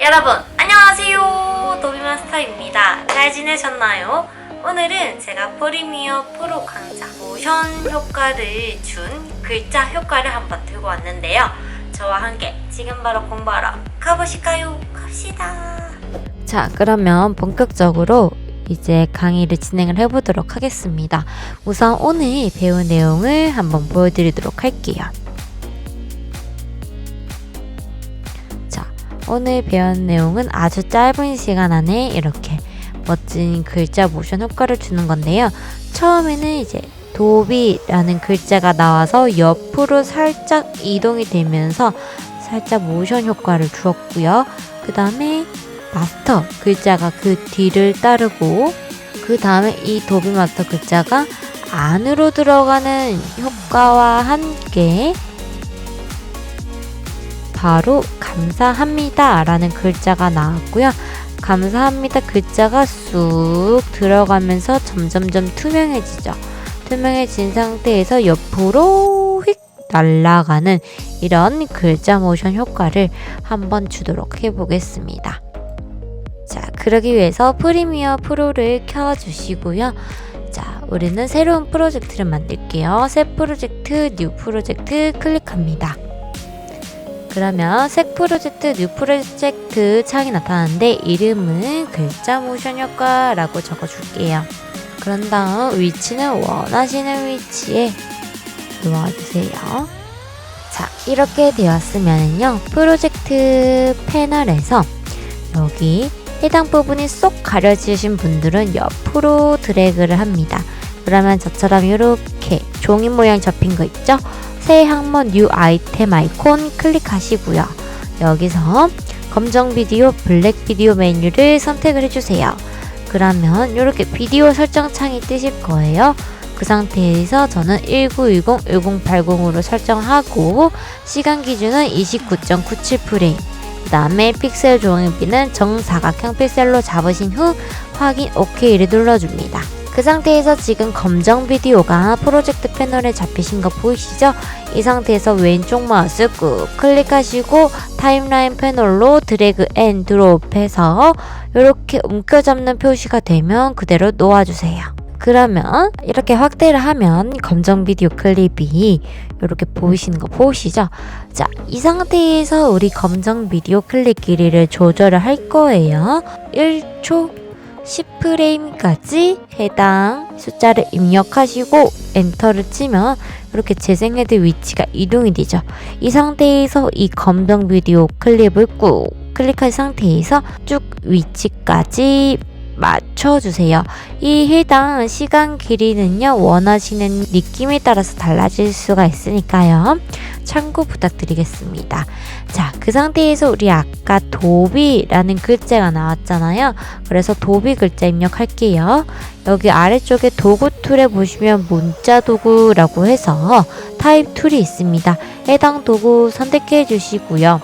여러분 안녕하세요. 도비마스터입니다. 잘 지내셨나요? 오늘은 제가 프리미어 프로 강좌 모션 효과를 준 글자 효과를 한번 들고 왔는데요. 저와 함께 지금 바로 공부하러 가보실까요? 갑시다. 자 그러면 본격적으로 이제 강의를 진행을 해보도록 하겠습니다. 우선 오늘 배운 내용을 한번 보여드리도록 할게요 오늘 배운 내용은 아주 짧은 시간 안에 이렇게 멋진 글자 모션 효과를 주는 건데요. 처음에는 이제 도비라는 글자가 나와서 옆으로 살짝 이동이 되면서 살짝 모션 효과를 주었고요. 그 다음에 마스터 글자가 그 뒤를 따르고 그 다음에 이 도비 마스터 글자가 안으로 들어가는 효과와 함께 바로 감사합니다 라는 글자가 나왔고요. 감사합니다 글자가 쑥 들어가면서 점점점 투명해지죠. 투명해진 상태에서 옆으로 휙 날아가는 이런 글자 모션 효과를 한번 주도록 해보겠습니다. 자, 그러기 위해서 프리미어 프로를 켜주시고요. 자, 우리는 새로운 프로젝트를 만들게요. 새 프로젝트, 뉴 프로젝트 클릭합니다. 그러면 새 프로젝트, 뉴 프로젝트 창이 나타나는데 이름은 글자 모션 효과라고 적어줄게요. 그런 다음 위치는 원하시는 위치에 놓아주세요. 자, 이렇게 되었으면요. 프로젝트 패널에서 여기 해당 부분이 쏙 가려지신 분들은 옆으로 드래그를 합니다. 그러면 저처럼 이렇게 종이 모양 접힌 거 있죠? 새 항목 뉴 아이템 아이콘 클릭하시고요. 여기서 검정 비디오, 블랙 비디오 메뉴를 선택을 해주세요. 그러면 이렇게 비디오 설정 창이 뜨실 거예요. 그 상태에서 저는 1920, 1080으로 설정하고 시간 기준은 29.97프레임 그 다음에 픽셀 조형비는 정사각형 픽셀로 잡으신 후 확인 OK를 눌러줍니다. 그 상태에서 지금 검정 비디오가 프로젝트 패널에 잡히신 거 보이시죠? 이 상태에서 왼쪽 마우스 꾹 클릭하시고 타임라인 패널로 드래그 앤 드롭 해서 이렇게 움켜잡는 표시가 되면 그대로 놓아주세요. 그러면 이렇게 확대를 하면 검정 비디오 클립이 이렇게 보이시는 거 보이시죠? 자, 이 상태에서 우리 검정 비디오 클립 길이를 조절을 할 거예요. 1초 10프레임까지 해당 숫자를 입력하시고 엔터를 치면 이렇게 재생헤드 위치가 이동이 되죠. 이 상태에서 이 검정 비디오 클립을 꾹 클릭한 상태에서 쭉 위치까지 맞춰주세요. 이 해당 시간 길이는요, 원하시는 느낌에 따라서 달라질 수가 있으니까요. 참고 부탁드리겠습니다. 자, 그 상태에서 우리 아까 도비라는 글자가 나왔잖아요. 그래서 도비 글자 입력할게요. 여기 아래쪽에 도구 툴에 보시면 문자 도구라고 해서 타입 툴이 있습니다. 해당 도구 선택해 주시고요.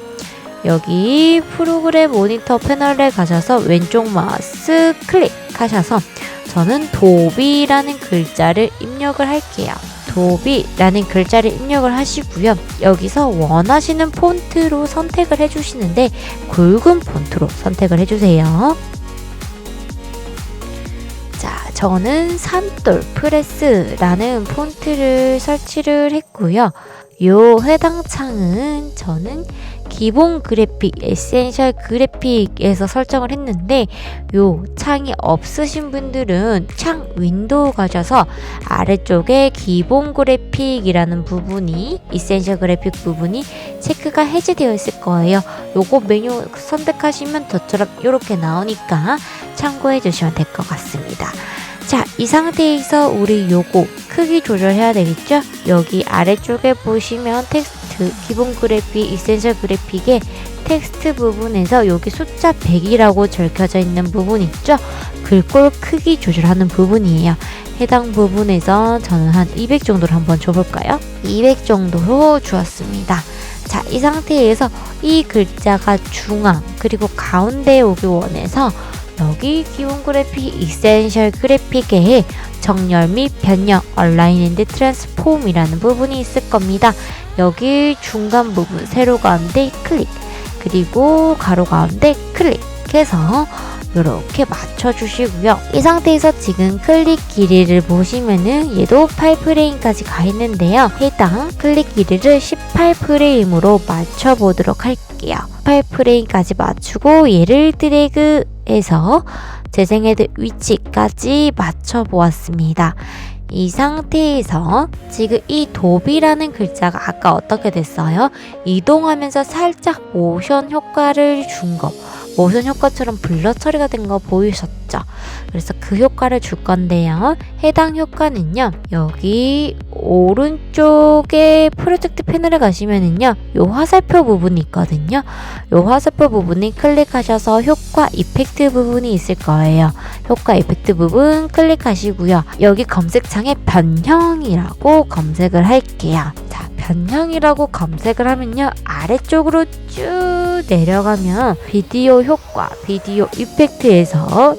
여기 프로그램 모니터 패널에 가셔서 왼쪽 마우스 클릭하셔서 저는 도비라는 글자를 입력을 할게요. 도비라는 글자를 입력을 하시고요. 여기서 원하시는 폰트로 선택을 해주시는데 굵은 폰트로 선택을 해주세요. 자, 저는 산돌 프레스라는 폰트를 설치를 했고요. 요 해당 창은 저는 기본 그래픽, 에센셜 그래픽에서 설정을 했는데 요 창이 없으신 분들은 창 윈도우 가셔서 아래쪽에 기본 그래픽이라는 부분이 에센셜 그래픽 부분이 체크가 해제되어 있을 거예요. 요거 메뉴 선택하시면 저처럼 이렇게 나오니까 참고해 주시면 될 것 같습니다. 자, 이 상태에서 우리 요거 크기 조절해야 되겠죠? 여기 아래쪽에 보시면 텍스트, 기본 그래픽, 이센셜 그래픽의 텍스트 부분에서 여기 숫자 100이라고 적혀져 있는 부분 있죠? 글꼴 크기 조절하는 부분이에요. 해당 부분에서 저는 한 200 정도로 한번 줘볼까요? 200 정도로 주었습니다. 자, 이 상태에서 이 글자가 중앙, 그리고 가운데에 오기 원해서 여기 기본 그래픽, 이센셜 그래픽에 정렬 및 변형, 얼라인 앤드 트랜스폼이라는 부분이 있을 겁니다. 여기 중간 부분, 세로 가운데 클릭. 그리고 가로 가운데 클릭해서 이렇게 맞춰주시고요. 이 상태에서 지금 클릭 길이를 보시면은 얘도 8프레임까지 가 있는데요. 해당 클릭 길이를 18프레임으로 맞춰보도록 할게요. 8프레임까지 맞추고 얘를 드래그 해서 재생헤드 위치까지 맞춰 보았습니다. 이 상태에서 지금 이 도비라는 글자가 아까 어떻게 됐어요? 이동하면서 살짝 모션 효과를 준 거. 모션 효과처럼 블러 처리가 된 거 보이셨죠? 그래서 그 효과를 줄 건데요. 해당 효과는요. 여기 오른쪽에 프로젝트 패널에 가시면은요. 요 화살표 부분이 있거든요. 요 화살표 부분이 클릭하셔서 효과 이펙트 부분이 있을 거예요. 효과 이펙트 부분 클릭하시고요. 여기 검색창에 변형이라고 검색을 할게요. 자, 변형이라고 검색을 하면요. 아래쪽으로 쭉 내려가면 비디오 효과, 비디오 이펙트에서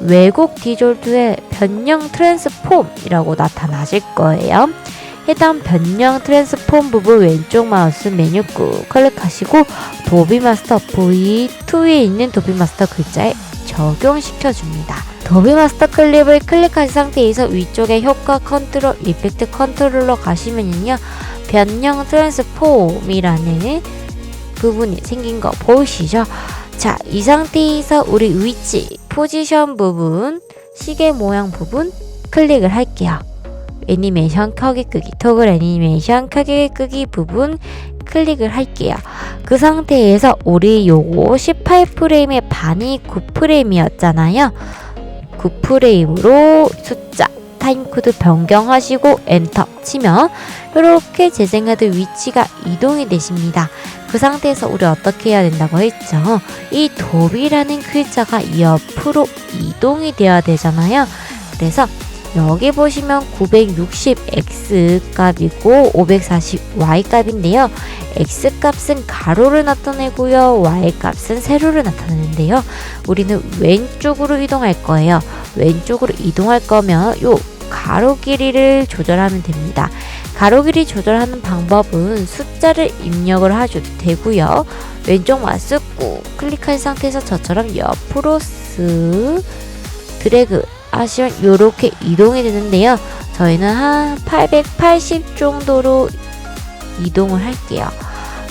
왜곡 디졸트의 변형 트랜스폼이라고 나타나실 거예요. 해당 변형 트랜스폼 부분 왼쪽 마우스 메뉴 꾹 클릭하시고 도비 마스터 V2에 있는 도비 마스터 글자에 적용시켜 줍니다. 도비 마스터 클립을 클릭하신 상태에서 위쪽에 효과 컨트롤 이펙트 컨트롤러 가시면요. 변형 트랜스폼이라는 부분이 생긴 거 보이시죠? 자, 이 상태에서 우리 위치, 포지션 부분, 시계 모양 부분 클릭을 할게요. 애니메이션 켜기 끄기, 토글 애니메이션 켜기 끄기 부분 클릭을 할게요. 그 상태에서 우리 요거 18프레임의 반이 9프레임이었잖아요. 9프레임으로 숫자 타임코드 변경하시고 엔터 치면 이렇게 재생하드 위치가 이동이 되십니다. 그 상태에서 우리 어떻게 해야 된다고 했죠? 이 도비라는 글자가 옆으로 이동이 되어야 되잖아요. 그래서 여기 보시면 960x 값이고 540y 값인데요. x 값은 가로를 나타내고요. y 값은 세로를 나타내는데요. 우리는 왼쪽으로 이동할 거예요. 왼쪽으로 이동할 거면 요 가로 길이를 조절하면 됩니다. 가로 길이 조절하는 방법은 숫자를 입력을 하셔도 되고요. 왼쪽 마우스 꾹 클릭한 상태에서 저처럼 옆으로 쓱 드래그 하시면 이렇게 이동이 되는데요. 저희는 한 880 정도로 이동을 할게요.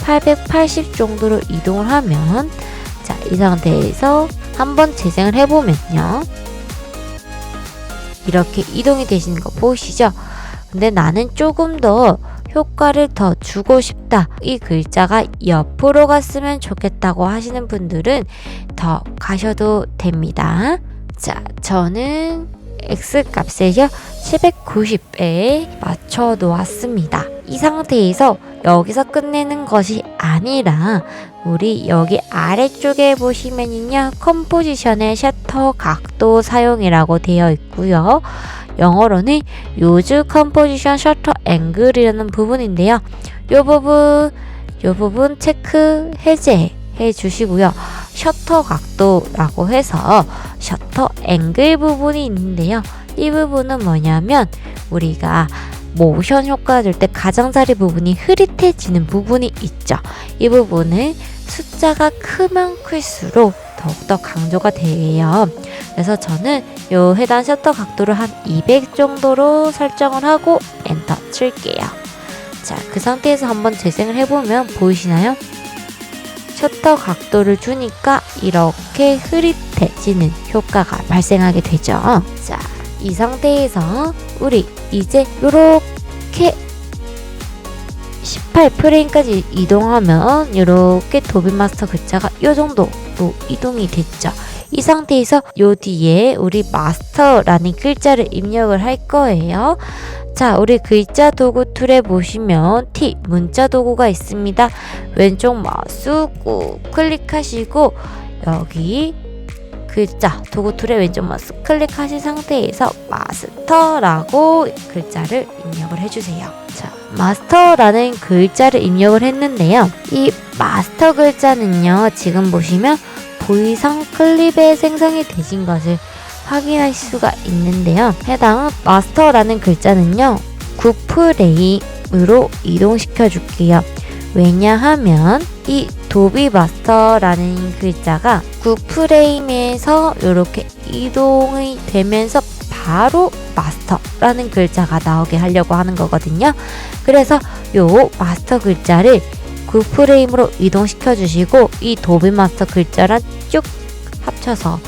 880 정도로 이동을 하면 자, 이 상태에서 한번 재생을 해보면요. 이렇게 이동이 되시는 거 보이시죠? 근데 나는 조금 더 효과를 더 주고 싶다. 이 글자가 옆으로 갔으면 좋겠다고 하시는 분들은 더 가셔도 됩니다. 자, 저는 x 값을요 790에 맞춰 놓았습니다. 이 상태에서 여기서 끝내는 것이 아니라 우리 여기 아래쪽에 보시면은요 컴포지션의 셔터 각도 사용이라고 되어 있고요. 영어로는 use composition shutter angle이라는 부분인데요. 이 부분 이 부분 체크 해제 해 주시고요. 셔터 각도라고 해서 셔터 앵글 부분이 있는데요. 이 부분은 뭐냐면 우리가 모션 효과 줄 때 가장자리 부분이 흐릿해지는 부분이 있죠. 이 부분은 숫자가 크면 클수록 더욱더 강조가 돼요. 그래서 저는 요 해당 셔터 각도를 한 200 정도로 설정을 하고 엔터 칠게요. 자, 그 상태에서 한번 재생을 해보면 보이시나요? 셔터 각도를 주니까 이렇게 흐릿해지는 효과가 발생하게 되죠. 자, 이 상태에서 우리 이제 이렇게 18 프레임까지 이동하면 이렇게 도비마스터 글자가 이 정도로 이동이 됐죠. 이 상태에서 요 뒤에 우리 마스터라는 글자를 입력을 할 거예요. 자, 우리 글자 도구 툴에 보시면 T 문자 도구가 있습니다. 왼쪽 마우스 꾹 클릭하시고 여기 글자 도구 툴에 왼쪽 마우스 클릭하신 상태에서 마스터라고 글자를 입력을 해주세요. 자, 마스터라는 글자를 입력을 했는데요. 이 마스터 글자는요, 지금 보시면 보이상 클립에 생성이 되신 것을 확인할 수가 있는데요. 해당 마스터라는 글자는요. 9프레임으로 이동시켜 줄게요. 왜냐하면 이 도비 마스터라는 글자가 9프레임에서 이렇게 이동이 되면서 바로 마스터라는 글자가 나오게 하려고 하는 거거든요. 그래서 요 마스터 글자를 9프레임으로 이동시켜 주시고 이 도비 마스터 글자랑 쭉 합쳐서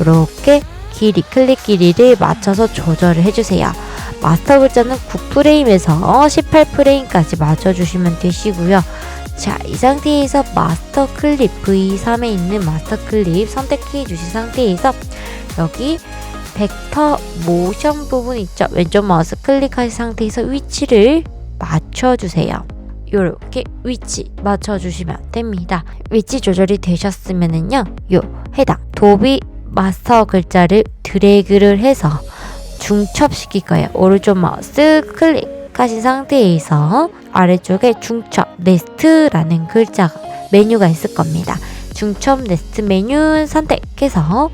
이렇게 길이 클릭 길이를 맞춰서 조절을 해주세요. 마스터 글자는 9프레임에서 18프레임까지 맞춰주시면 되시고요. 자, 이 상태에서 마스터 클립 V3에 있는 마스터 클립 선택해 주신 상태에서 여기 벡터 모션 부분 있죠? 왼쪽 마우스 클릭하신 상태에서 위치를 맞춰주세요. 요렇게 위치 맞춰주시면 됩니다. 위치 조절이 되셨으면은요, 요 해당 도비 마스터 글자를 드래그를 해서 중첩시킬 거예요. 오른쪽 마우스 클릭하신 상태에서 아래쪽에 중첩 네스트라는 글자 메뉴가 있을 겁니다. 중첩 네스트 메뉴 선택해서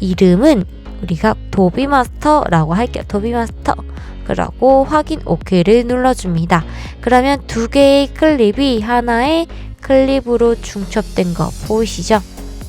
이름은 우리가 도비마스터라고 할게요. 도비마스터. 그러고 확인 OK를 눌러줍니다. 그러면 두 개의 클립이 하나의 클립으로 중첩된 거 보이시죠?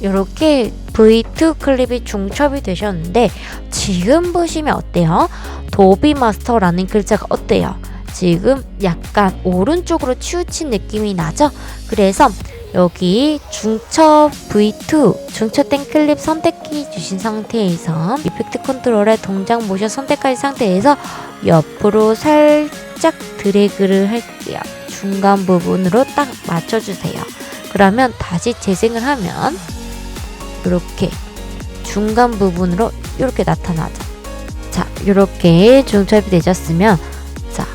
이렇게 V2 클립이 중첩이 되셨는데 지금 보시면 어때요? 도비 마스터라는 글자가 어때요? 지금 약간 오른쪽으로 치우친 느낌이 나죠? 그래서 여기 중첩 V2 중첩된 클립 선택해 주신 상태에서 이펙트 컨트롤에 동작 모션 선택하신 상태에서 옆으로 살짝 드래그를 할게요. 중간 부분으로 딱 맞춰주세요. 그러면 다시 재생을 하면 이렇게 중간 부분으로 이렇게 나타나죠. 자, 이렇게 중첩이 되셨으면 자,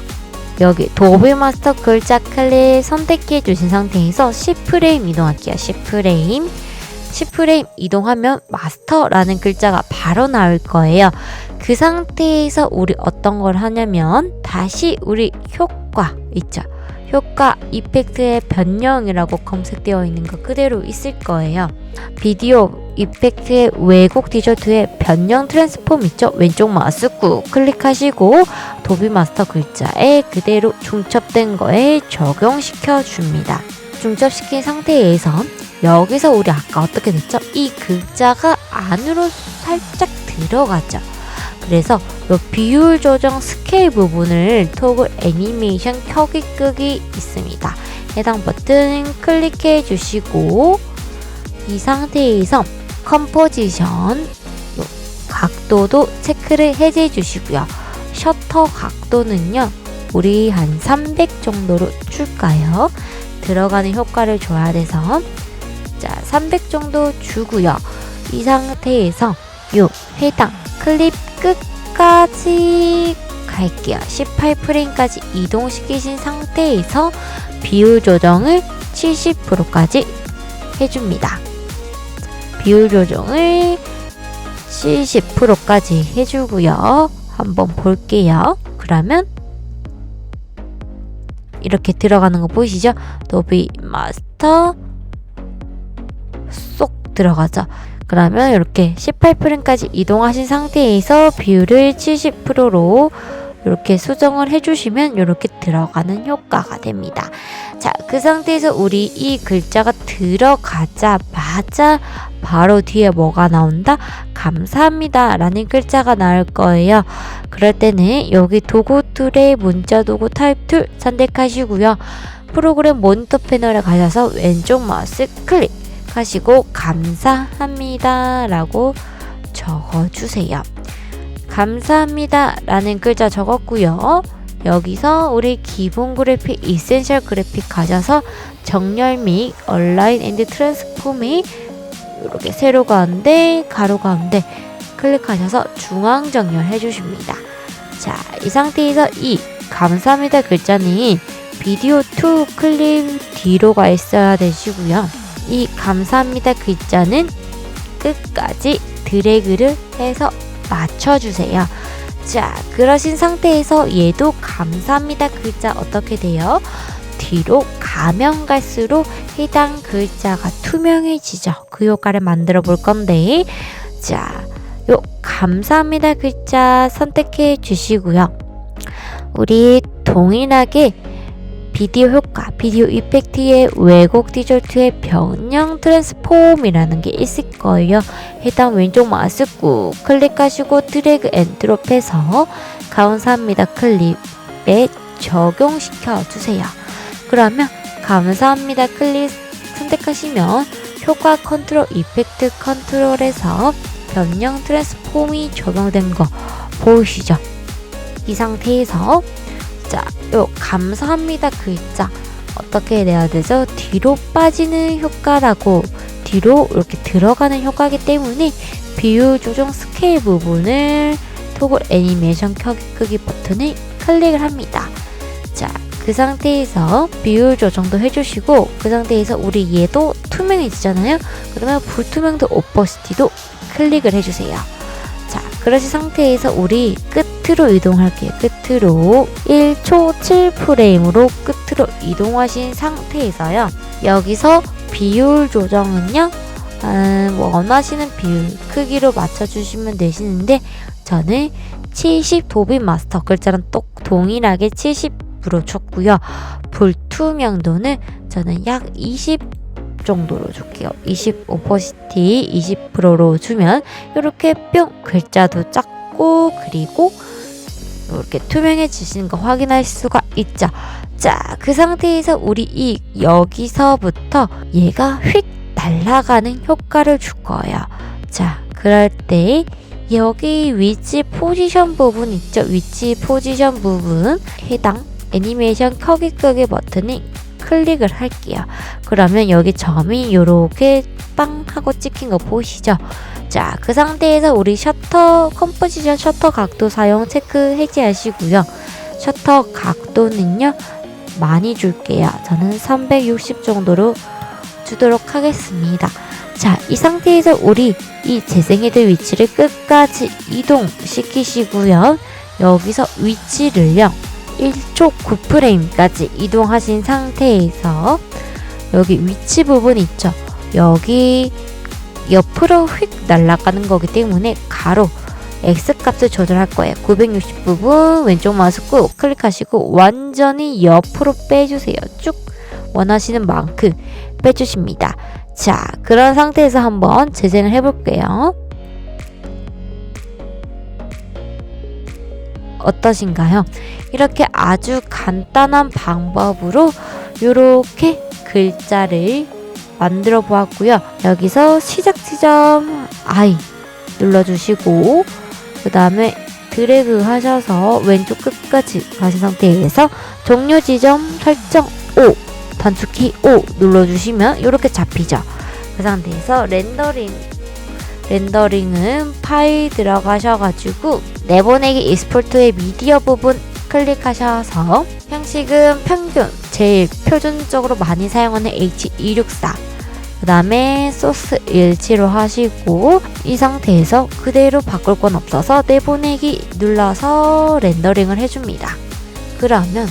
여기 도비 마스터 글자 클릭 선택해 주신 상태에서 10프레임 이동할게요. 10프레임. 10프레임 이동하면 마스터라는 글자가 바로 나올 거예요. 그 상태에서 우리 어떤 걸 하냐면 다시 우리 효과 있죠. 효과 이펙트의 변형이라고 검색되어 있는 거 그대로 있을 거예요. 비디오 이펙트의 왜곡 디저트의 변형 트랜스폼 있죠? 왼쪽 마우스 꾹 클릭하시고 도비 마스터 글자에 그대로 중첩된 거에 적용시켜 줍니다. 중첩시킨 상태에서 여기서 우리 아까 어떻게 됐죠? 이 글자가 안으로 살짝 들어가죠. 그래서 이 비율 조정 스케일 부분을 토글 애니메이션 켜기 끄기 있습니다. 해당 버튼 클릭해 주시고 이 상태에서 컴포지션 각도도 체크를 해제 주시고요. 셔터 각도는요. 우리 한 300 정도로 줄까요? 들어가는 효과를 줘야 돼서 자, 300 정도 주고요. 이 상태에서 요 해당 클립 끝까지 갈게요. 18프레임까지 이동시키신 상태에서 비율 조정을 70%까지 해줍니다. 비율 조정을 70%까지 해주고요. 한번 볼게요. 그러면 이렇게 들어가는 거 보이시죠? 도비 마스터 쏙 들어가죠. 그러면 이렇게 18프레임까지 이동하신 상태에서 비율을 70%로 이렇게 수정을 해주시면 이렇게 들어가는 효과가 됩니다. 자, 그 상태에서 우리 이 글자가 들어가자마자 바로 뒤에 뭐가 나온다? 감사합니다. 라는 글자가 나올 거예요. 그럴 때는 여기 도구 툴의 문자 도구 타입 툴 선택하시고요. 프로그램 모니터 패널에 가셔서 왼쪽 마우스 클릭 하시고 감사합니다 라고 적어주세요. 감사합니다 라는 글자 적었고요. 여기서 우리 기본 그래픽, 이센셜 그래픽 가셔서 정렬 및 얼라인 앤드 트랜스폼이 이렇게 세로 가운데, 가로 가운데 클릭하셔서 중앙 정렬 해주십니다. 자, 이 상태에서 이 감사합니다 글자는 비디오 2 클립 뒤로 가 있어야 되시고요. 이 감사합니다 글자는 끝까지 드래그를 해서 맞춰주세요. 자, 그러신 상태에서 얘도 감사합니다 글자 어떻게 돼요? 뒤로 가면 갈수록 해당 글자가 투명해지죠. 그 효과를 만들어 볼 건데, 자, 요 감사합니다 글자 선택해 주시고요. 우리 동일하게 비디오 효과, 비디오 이펙트의 왜곡 디졸트의 변형 트랜스폼이라는 게 있을 거예요. 해당 왼쪽 마우스 꾹 클릭하시고 드래그 앤 드롭해서 감사합니다 클립에 적용시켜 주세요. 그러면 감사합니다 클릭 선택하시면 효과 컨트롤 이펙트 컨트롤에서 변형 트랜스폼이 적용된 거 보이시죠? 이 상태에서 자, 요 감사합니다 글자 어떻게 내야 되죠? 뒤로 빠지는 효과라고 뒤로 이렇게 들어가는 효과이기 때문에 비율 조정 스케일 부분을 토글 애니메이션 켜기 버튼을 클릭을 합니다. 자, 그 상태에서 비율 조정도 해주시고 그 상태에서 우리 얘도 투명해지잖아요. 그러면 불투명도 오퍼시티도 클릭을 해주세요. 자, 그러신 상태에서 우리 끝 으로 이동할게요. 끝으로 1초 7프레임으로 끝으로 이동하신 상태에서요. 여기서 비율 조정은요. 음, 원하시는 비율 크기로 맞춰주시면 되시는데 저는 70 도비 마스터 글자랑 똑 동일하게 70으로 줬고요. 불투명도는 저는 약 20 정도로 줄게요. 20 오퍼시티 20%로 주면 이렇게 뿅 글자도 작고 그리고 이렇게 투명해지시는 거 확인할 수가 있죠. 자, 그 상태에서 우리 이 여기서부터 얘가 휙 날아가는 효과를 줄 거예요. 자, 그럴 때 여기 위치 포지션 부분 있죠? 위치 포지션 부분 해당 애니메이션 켜기 끄기 버튼이 클릭을 할게요. 그러면 여기 점이 이렇게 빵 하고 찍힌 거 보이시죠? 자, 그 상태에서 우리 셔터 컴포지션 셔터 각도 사용 체크 해제하시고요. 셔터 각도는요 많이 줄게요. 저는 360 정도로 주도록 하겠습니다. 자, 이 상태에서 우리 이 재생헤드 위치를 끝까지 이동시키시고요. 여기서 위치를요. 1초 9프레임까지 이동하신 상태에서 여기 위치 부분 있죠. 여기 옆으로 휙 날아가는 거기 때문에 가로 X 값을 조절할 거예요. 960 부분 왼쪽 마우스 꾹 클릭하시고 완전히 옆으로 빼주세요. 쭉 원하시는 만큼 빼주십니다. 자, 그런 상태에서 한번 재생을 해볼게요. 어떠신가요? 이렇게 아주 간단한 방법으로 이렇게 글자를 만들어 보았고요. 여기서 시작 지점 I 눌러주시고 그 다음에 드래그 하셔서 왼쪽 끝까지 가신 상태에서 종료 지점 설정 O 단축키 O 눌러주시면 이렇게 잡히죠. 그 상태에서 렌더링 렌더링은 파일 들어가셔가지고 내보내기 익스포트의 미디어 부분 클릭하셔서 형식은 평균 제일 표준적으로 많이 사용하는 H264 그 다음에 소스 일치로 하시고 이 상태에서 그대로 바꿀 건 없어서 내보내기 눌러서 렌더링을 해줍니다. 그러면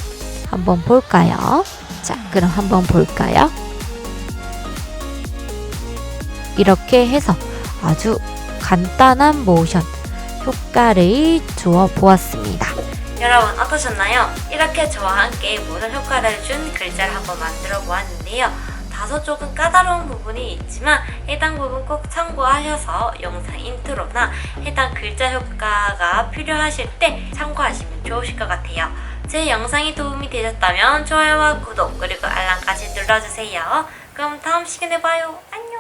한번 볼까요? 자, 그럼 한번 볼까요? 이렇게 해서 아주 간단한 모션 효과를 주어 보았습니다. 여러분 어떠셨나요? 이렇게 저와 함께 모션 효과를 준 글자를 한번 만들어 보았는데요. 다소 조금 까다로운 부분이 있지만 해당 부분 꼭 참고하셔서 영상 인트로나 해당 글자 효과가 필요하실 때 참고하시면 좋으실 것 같아요. 제 영상이 도움이 되셨다면 좋아요와 구독 그리고 알람까지 눌러주세요. 그럼 다음 시간에 봐요. 안녕!